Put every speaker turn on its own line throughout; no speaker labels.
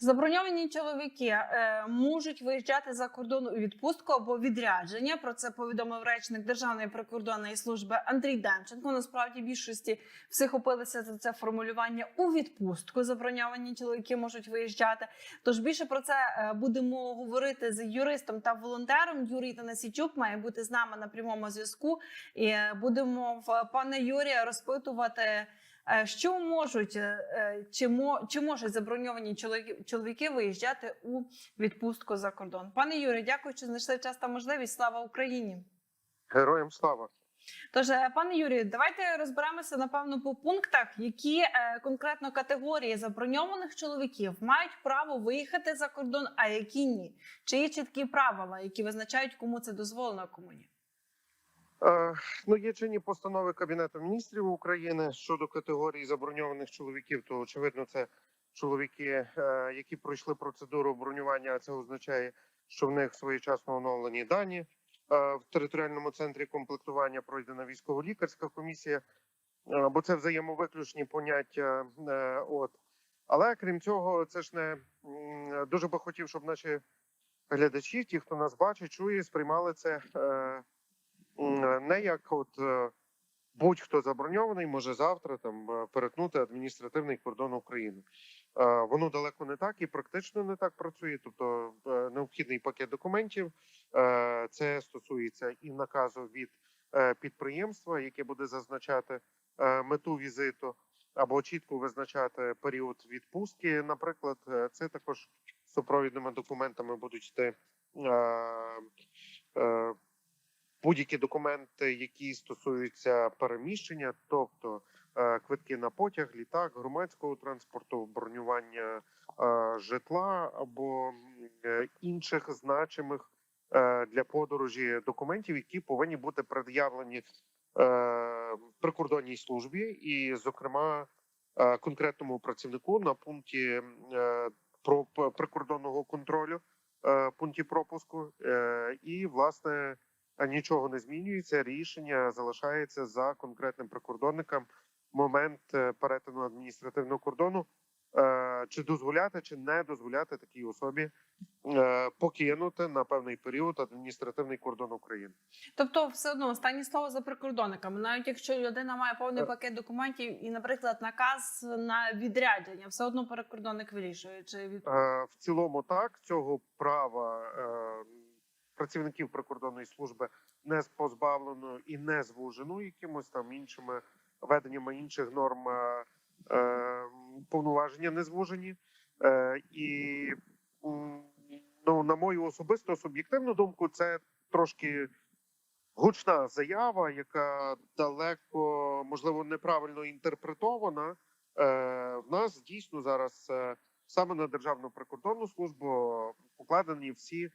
Заброньовані чоловіки е, можуть виїжджати за кордон у відпустку або відрядження. Про це повідомив речник Державної прикордонної служби Андрій Демченко. Насправді більшості всіх опилися за це формулювання у відпустку. Заброньовані чоловіки можуть виїжджати. Тож більше про це е, будемо говорити з юристом та волонтером. Юрій Танасічук має бути з нами на прямому зв'язку. І е, будемо в пане Юрія розпитувати. Е, Що можуть е, е, чи, мо, чи можуть заброньовані чоловіки, виїжджати у відпустку за кордон? Пане Юрію, дякую, що знайшли час та можливість. Слава Україні!
Героям слава.
Тож, пане Юрію, давайте розберемося напевно по пунктах, які е, конкретно категорії заброньованих чоловіків мають право виїхати за кордон, а які ні. Чи є чіткі правила, які визначають, кому це дозволено, а кому ні?
Е, ну, є чинні постанови Кабінету міністрів України щодо категорії заброньованих чоловіків. То очевидно, це чоловіки, е, які пройшли процедуру бронювання. А це означає, що в них своєчасно оновлені дані. Е, в територіальному центрі комплектування пройдена військово-лікарська комісія, бо це взаємовиключні поняття. От але крім цього, це ж не дуже би хотів, щоб наші глядачі, ті, хто нас бачить, чує, сприймали це. Не як от е, будь-хто заброньований може завтра там е, перетнути адміністративний кордон України. Е, Воно далеко не так і практично не так працює. Тобто необхідний пакет документів. Це стосується і наказу від підприємства, яке буде зазначати мету візиту, або чітко визначати період відпустки. Наприклад, це також супровідними документами будуть йти. Будь-які документи, які стосуються переміщення, тобто е, квитки на потяг, літак, громадського транспорту, бронювання е, житла або е, інших значимих для подорожі документів, які повинні бути пред'явлені прикордонній службі, і, зокрема, конкретному працівнику на пункті прикордонного контролю, пункті пропуску, і власне. А нічого не змінюється. Рішення залишається за конкретним прикордонником. Момент е, перетину адміністративного кордону е, чи дозволяти, чи не дозволяти такій особі е, покинути на певний період адміністративний кордон України.
Тобто, все одно останнє слово за прикордонниками. Навіть якщо людина має повний пакет документів і, наприклад, наказ на відрядження, все одно прикордонник вирішує. Чи від
В цілому, так цього права працівників прикордонної служби не позбавлено і не звужено якимось там іншими веденнями інших норм е, е, повноваження не звужені. Е, І ну, на мою особисту суб'єктивну думку, це трошки гучна заява, яка далеко можливо неправильно інтерпретована. Е, В нас дійсно зараз е, саме на державну прикордонну службу покладені всі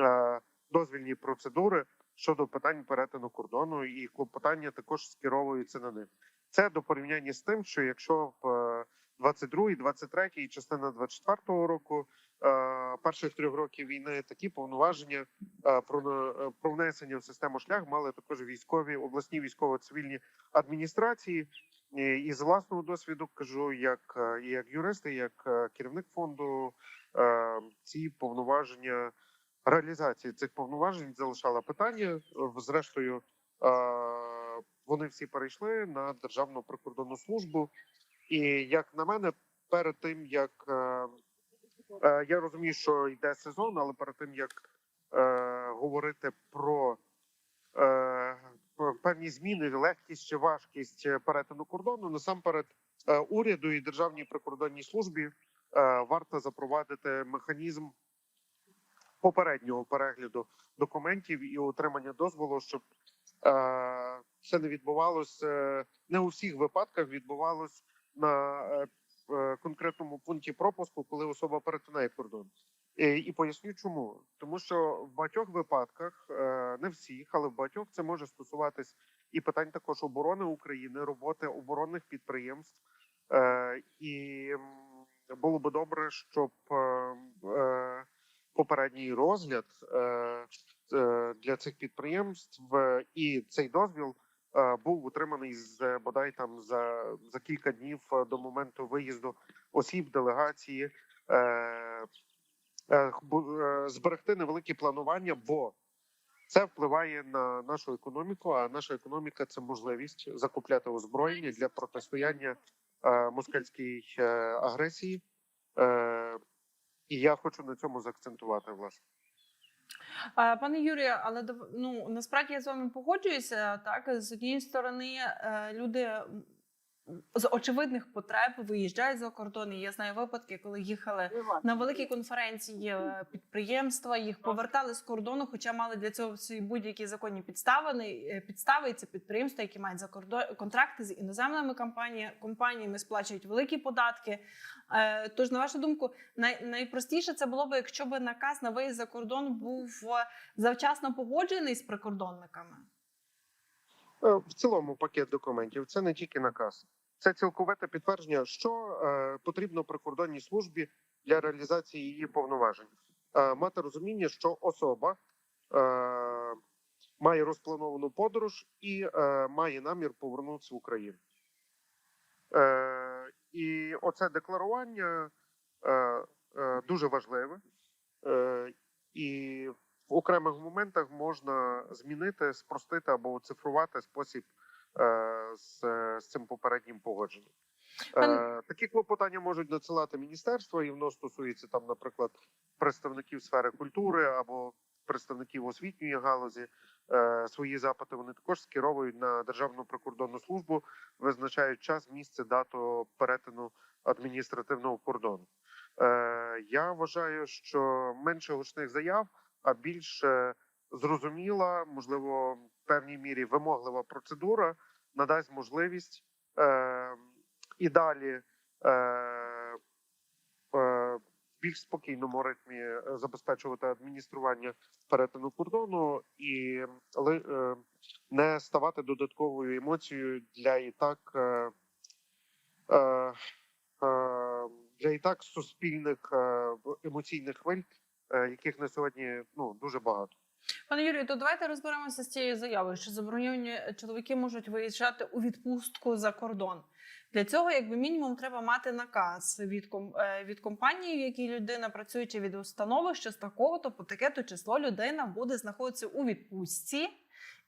е, дозвільні процедури щодо питань перетину кордону, і клопотання також скеровуються на них. Це до порівняння з тим, що якщо в е, 22, 23 і частина 24 року е, перших трьох років війни такі повноваження е, про, е, про внесення в систему шлях мали також військові обласні військово-цивільні адміністрації. І, з власного досвіду кажу, як як юрист, як керівник фонду, ці повноваження реалізації цих повноважень залишала питання. Е, Зрештою, е, вони всі перейшли на державну прикордонну службу. І як на мене, перед тим як е, я розумію, що йде сезон, але перед тим як говорити про певні зміни, легкість чи важкість перетину кордону, насамперед уряду і державній прикордонній службі варто запровадити механізм попереднього перегляду документів і отримання дозволу, щоб е, це не відбувалося е, не у всіх випадках відбувалось на е, е, конкретному пункті пропуску, коли особа перетинає кордон. І, поясню, чому тому, що в багатьох випадках, е, не всіх, але в багатьох це може стосуватись і питань також оборони України, роботи оборонних підприємств. І було би добре, щоб попередній розгляд е, е, для цих підприємств і цей дозвіл е, був утриманий з бодай там за, за кілька днів до моменту виїзду осіб делегації зберегти невеликі планування, бо це впливає на нашу економіку. А наша економіка це можливість закупляти озброєння для протистояння москальській агресії. І я хочу на цьому заакцентувати власне.
Пане Юрію, але ну насправді я з вами погоджуюся. Так з однієї сторони, е, люди з очевидних потреб виїжджають за кордон. І я знаю випадки, коли їхали на великі конференції е, підприємства, їх повертали з кордону, хоча мали для цього всі будь-які законні підстави. е, Підстави це підприємства, які мають за кордон контракти з іноземними компані- компаніями, сплачують великі податки. Е, Тож, на вашу думку, най, найпростіше це було б, якщо б наказ на виїзд за кордон був завчасно погоджений з прикордонниками.
Е, в цілому пакет документів. Це не тільки наказ, це цілковите підтвердження, що е, потрібно прикордонній службі для реалізації її повноважень. Е, мати розуміння, що особа має розплановану подорож і має намір повернутися в Україну. І оце декларування дуже важливе. І в окремих моментах можна змінити, спростити або оцифрувати спосіб е, з, з цим попереднім погодженням. Е, такі клопотання можуть надсилати міністерства, і воно стосується там, наприклад, представників сфери культури або представників освітньої галузі. Е, свої запити вони також скеровують на Державну прикордонну службу, визначають час, місце, дату перетину адміністративного кордону. Е, я вважаю, що менше гучних заяв, більш зрозуміла, можливо, в певній мірі вимоглива процедура надасть можливість е, і далі е, е, більш спокійному ритмі е, забезпечувати адміністрування перетину кордону і е, не ставати додатковою емоцією для і так. Для і так суспільних емоційних хвиль, яких на сьогодні ну дуже багато.
Пане Юрію, то давайте розберемося з цією заявою, що заборонені чоловіки можуть виїжджати у відпустку за кордон. Для цього, якби мінімум, треба мати наказ від ком- е, від компанії, в якій людина працює, чи від установи, що з такого то по таке то число людина буде знаходитися у відпустці,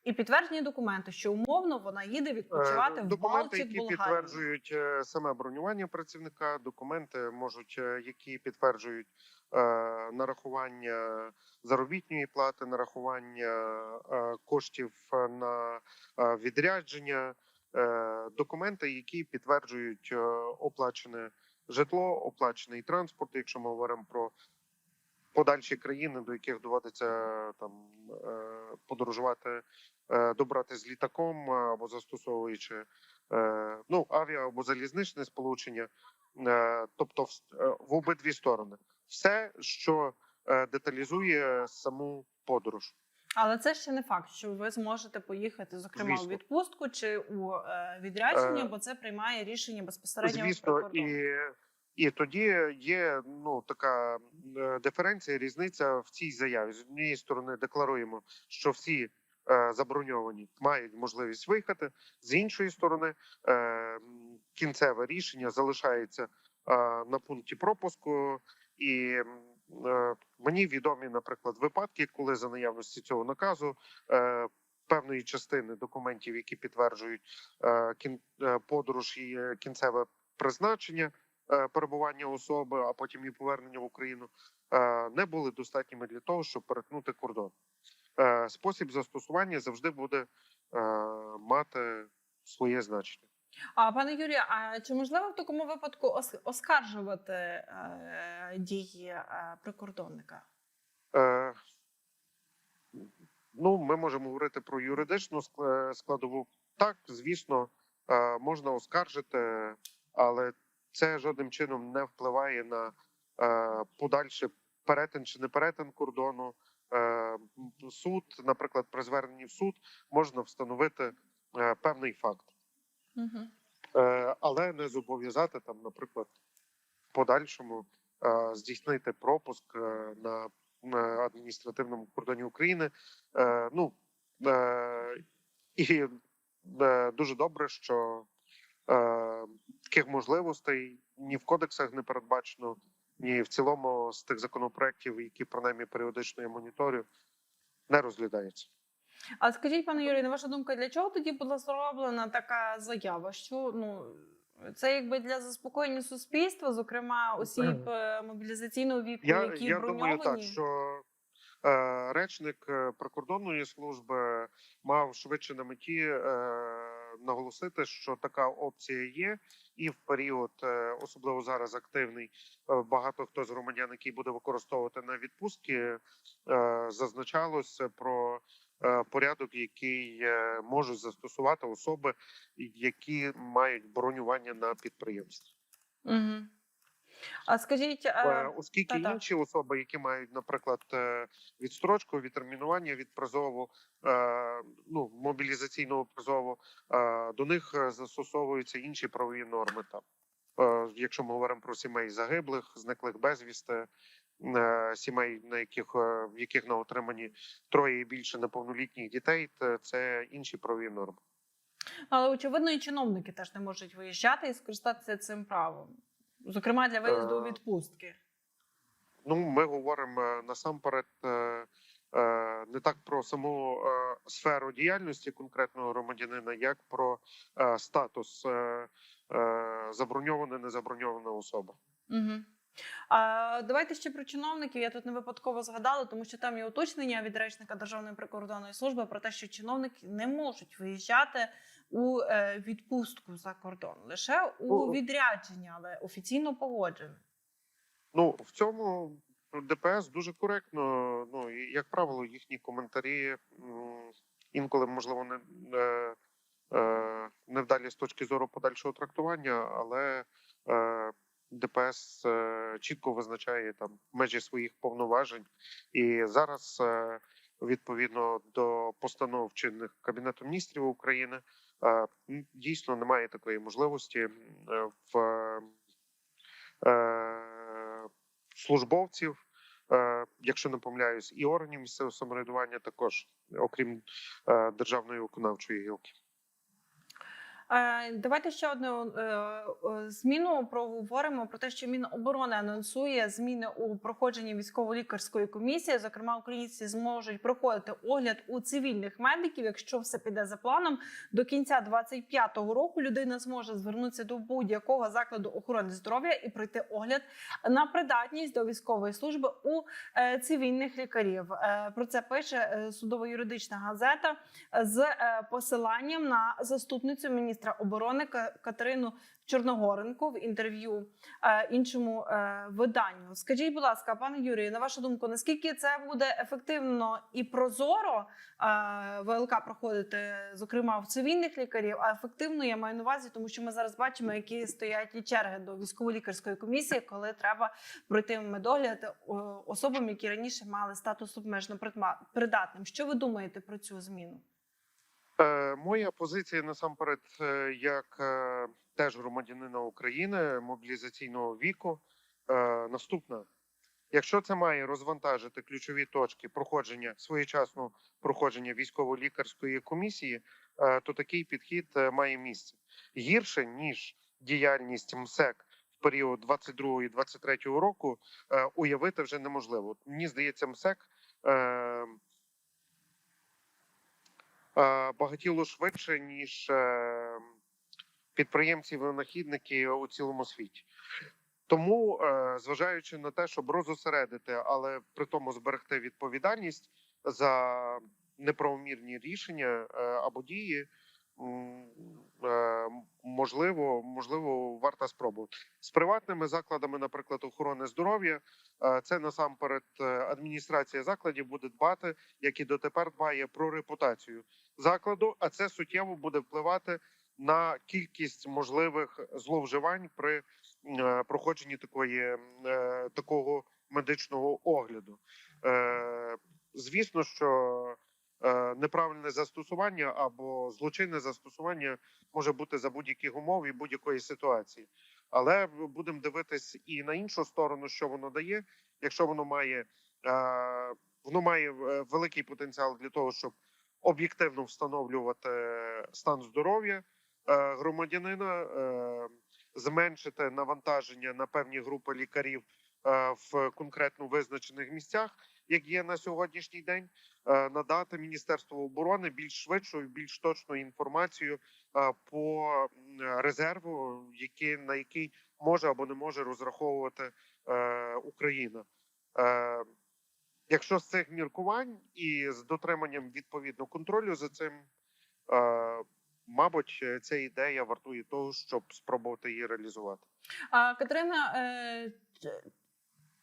і підтверджені документи, що умовно вона їде відпочивати
Е,
в
документи, які
Болгарію.
підтверджують е, саме бронювання працівника, документи можуть, е, які підтверджують е, нарахування заробітної плати, нарахування е, коштів е, на е, відрядження, е, документи, які підтверджують е, оплачене житло, оплачений транспорт, якщо ми говоримо про подальші країни, до яких доводиться там е, подорожувати, е, добрати з літаком е, або застосовуючи е, ну авіа або залізничне сполучення, е, тобто е, в обидві сторони, все, що е, деталізує саму подорож.
Але це ще не факт, що ви зможете поїхати, зокрема, у відпустку чи у е, відрядження,
Е,
бо це приймає рішення безпосередньо
Звісно, і, і тоді є ну така диференція, різниця в цій заяві. З однієї сторони декларуємо, що всі е, заброньовані мають можливість виїхати. З іншої сторони, е, кінцеве рішення залишається на пункті пропуску, і е, мені відомі, наприклад, випадки, коли за наявності цього наказу. Е, Певної частини документів, які підтверджують е, подорож і кінцеве призначення перебування особи, а потім і повернення в Україну, не були достатніми для того, щоб перетнути кордон. Спосіб застосування завжди буде мати своє значення.
А пане Юрію, а чи можливо в такому випадку ос- оскаржувати е, дії е, прикордонника?
Е, Ну, ми можемо говорити про юридичну ск- складову. Так, звісно, е, можна оскаржити, але це жодним чином не впливає на е, подальший перетин чи не перетин кордону. Е, Суд, наприклад, при зверненні в суд можна встановити е, певний факт, Е, але не зобов'язати там, наприклад, подальшому е, здійснити пропуск е, на адміністративному кордоні України. Ну і дуже добре, що таких можливостей ні в кодексах не передбачено, і в цілому з тих законопроєктів, які принаймні періодично я моніторю, не розглядається.
А скажіть, пане Юрію, на ваша думка, для чого тоді була зроблена така заява? Що ну це якби для заспокоєння суспільства, зокрема осіб е, мобілізаційного віку,
Я,
які
я
броньовані?
думаю, так що е, речник е, прикордонної служби мав швидше на меті е, наголосити, що така опція є, і в період, е, особливо зараз активний, е, багато хто з громадян, який буде використовувати на відпустки, е, зазначалося про е, порядок, який е, можуть застосувати особи, які мають бронювання на підприємстві.
Угу. А скажіть,
Е,
е,
Оскільки
та-та.
інші особи, які мають, наприклад, е, відстрочку, відтермінування від призову, е, ну мобілізаційного призову, е, до них е, застосовуються інші правові норми. Там, Е, якщо ми говоримо про сімей загиблих, зниклих безвісти, е, сімей, на яких е, в яких на отриманні троє і більше неповнолітніх дітей, то це інші правові норми.
але очевидно, і чиновники теж не можуть виїжджати і скористатися цим правом, зокрема для виїзду у
Е,
відпустки.
Ну, ми говоримо е, насамперед е, е, не так про саму е, сферу діяльності конкретного громадянина, як про е, статус е, е, заброньована, незаброньована особа.
Угу. Давайте ще про чиновників. Я тут не випадково згадала, тому що там є уточнення від речника Державної прикордонної служби про те, що чиновники не можуть виїжджати у е, відпустку за кордон, лише у
Ну,
відрядження, але офіційно погоджено.
Ну в цьому ДПС дуже коректно. Ну і як правило, їхні коментарі інколи можливо не, не, е, невдалі з точки зору подальшого трактування, але е, ДПС е, чітко визначає там межі своїх повноважень, і зараз е, відповідно до постанов чинних Кабінету міністрів України е, дійсно немає такої можливості в службовців, якщо не помиляюсь, і органів місцевого самоврядування також, окрім державної виконавчої гілки.
Е, Давайте ще одну е, е, зміну проговоримо про те, що Міноборони анонсує зміни у проходженні військово-лікарської комісії. Зокрема, українці зможуть проходити огляд у цивільних медиків, якщо все піде за планом. До кінця 2025 року людина зможе звернутися до будь-якого закладу охорони здоров'я і пройти огляд на придатність до військової служби у цивільних лікарів. Про це пише судово-юридична газета з посиланням на заступницю міністра оборони Катерину Чорногоренко в інтерв'ю е, іншому е, виданню. Скажіть, будь ласка, пане Юрію, на вашу думку, наскільки це буде ефективно і прозоро е, ВЛК проходити, зокрема в цивільних лікарів, а ефективно я маю на увазі, тому що ми зараз бачимо, які стоять і черги до військово-лікарської комісії, коли треба пройти медогляд особам, які раніше мали статус обмежено придатним. Що ви думаєте про цю зміну?
Е, Моя позиція насамперед, е, як е, теж громадянина України мобілізаційного віку, наступна. Якщо це має розвантажити ключові точки проходження своєчасного проходження військово-лікарської комісії, то такий підхід має місце гірше ніж діяльність МСЕК в період 22-23 року. е, Уявити вже неможливо. Мені здається, МСЕК багатіло швидше ніж е, підприємці винахідники у цілому світі. Тому, е, зважаючи на те, щоб розосередити, але при тому зберегти відповідальність за неправомірні рішення е, або дії, е, можливо, можливо, варто спробувати з приватними закладами, наприклад, охорони здоров'я. е, Це насамперед е, адміністрація закладів буде дбати, як і дотепер дбає про репутацію закладу, а це суттєво буде впливати на кількість можливих зловживань при е, проходженні такої е, такого медичного огляду. Е, Звісно, що е, неправильне застосування або злочинне застосування може бути за будь-яких умов і будь-якої ситуації, але будемо дивитись і на іншу сторону, що воно дає, якщо воно має е, воно має е, великий потенціал для того, щоб об'єктивно встановлювати стан здоров'я е, громадянина, зменшити навантаження на певні групи лікарів в конкретно визначених місцях, як є на сьогоднішній день, е, надати Міністерству оборони більш швидшу і більш точну інформацію е, по резерву, на який може або не може розраховувати е, Україна. Якщо з цих міркувань і з дотриманням відповідно контролю за цим, мабуть, ця ідея вартує того, щоб спробувати її реалізувати.
А Катерина е,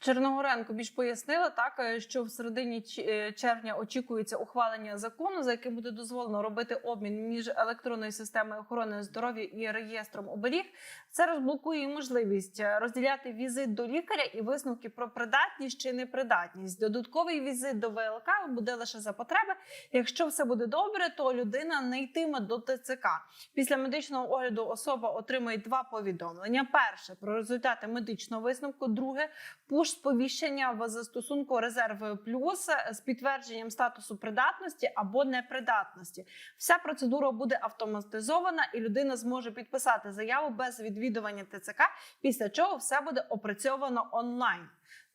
Черногоренко більш пояснила так, е, що в середині е, червня очікується ухвалення закону, за яким буде дозволено робити обмін між електронною системою охорони здоров'я і реєстром оберіг. Це розблокує можливість е, розділяти візит до лікаря і висновки про придатність чи непридатність. Додатковий візит до ВЛК буде лише за потреби. Якщо все буде добре, то людина не йтиме до ТЦК. Після медичного огляду особа отримає два повідомлення: перше про результати медичного висновку, друге пуш сповіщення в застосунку резерв плюс з підтвердженням статусу придатності або непридатності. Вся процедура буде автоматизована, і людина зможе підписати заяву без відвідування ТЦК. Після чого все буде опрацьовано онлайн.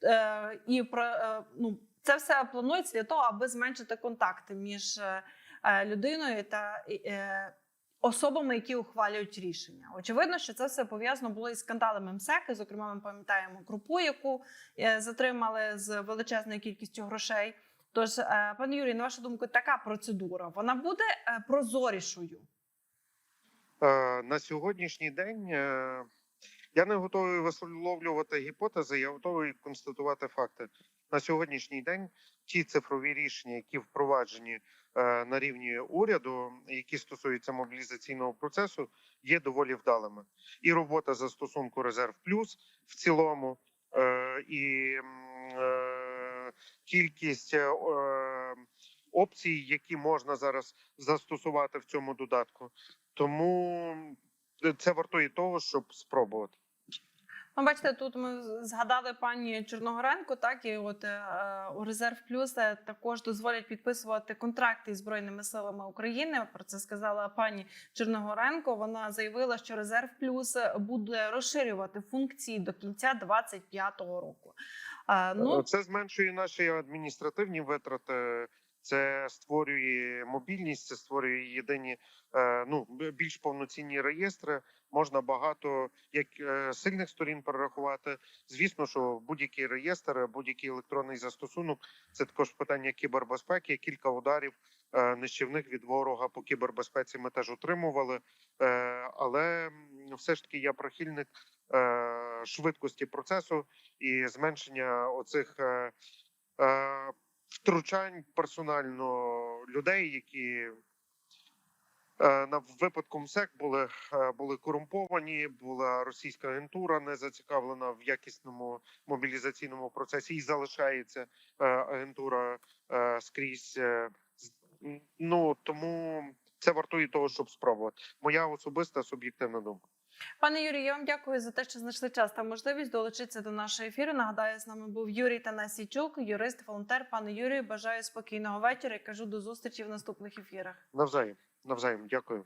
Е, і про е, ну це все планується для того, аби зменшити контакти між е, е, людиною та е, особами, які ухвалюють рішення. Очевидно, що це все пов'язано було із скандалами МСЕК. Зокрема, ми пам'ятаємо крупу, яку е, затримали з величезною кількістю грошей. Тож, е, пане Юрій, на вашу думку, така процедура вона буде е, прозорішою.
На сьогоднішній день я не готовий висловлювати гіпотези, я готовий констатувати факти. На сьогоднішній день ті цифрові рішення, які впроваджені е, на рівні уряду, які стосуються мобілізаційного процесу, є доволі вдалими. І робота застосунку Резерв Плюс в цілому, е, і е, кількість опцій, які можна зараз застосувати в цьому додатку. Тому це вартує того, щоб спробувати.
Ну, бачите, тут ми згадали пані Чорногоренко, так і от е, у резерв плюс е, також дозволять підписувати контракти із збройними силами України. Про це сказала пані Чорногоренко. Вона заявила, що резерв плюс буде розширювати функції до кінця 25-го року. Е,
Ну
ну
це зменшує наші адміністративні витрати. Це створює мобільність, це створює єдині е, ну більш повноцінні реєстри. Можна багато як е, сильних сторін перерахувати. Звісно, що будь-який реєстр, будь-який електронний застосунок це також питання кібербезпеки. Кілька ударів е, нищівних від ворога по кібербезпеці ми теж отримували. Е, але все ж таки я прихильник швидкості процесу і зменшення оцих. Втручань персонально людей, які на випадку МСЕК були, е, були корумповані, була російська агентура не зацікавлена в якісному мобілізаційному процесі і залишається е, агентура е, скрізь. е, Ну тому це вартує того, щоб спробувати. Моя особиста суб'єктивна думка.
Пане Юрію, я вам дякую за те, що знайшли час та можливість долучитися до нашого ефіру. Нагадаю, з нами був Юрій Танасійчук, юрист, волонтер. Пане Юрію, бажаю спокійного вечора і кажу до зустрічі в наступних ефірах.
Навзаєм, навзаєм, дякую.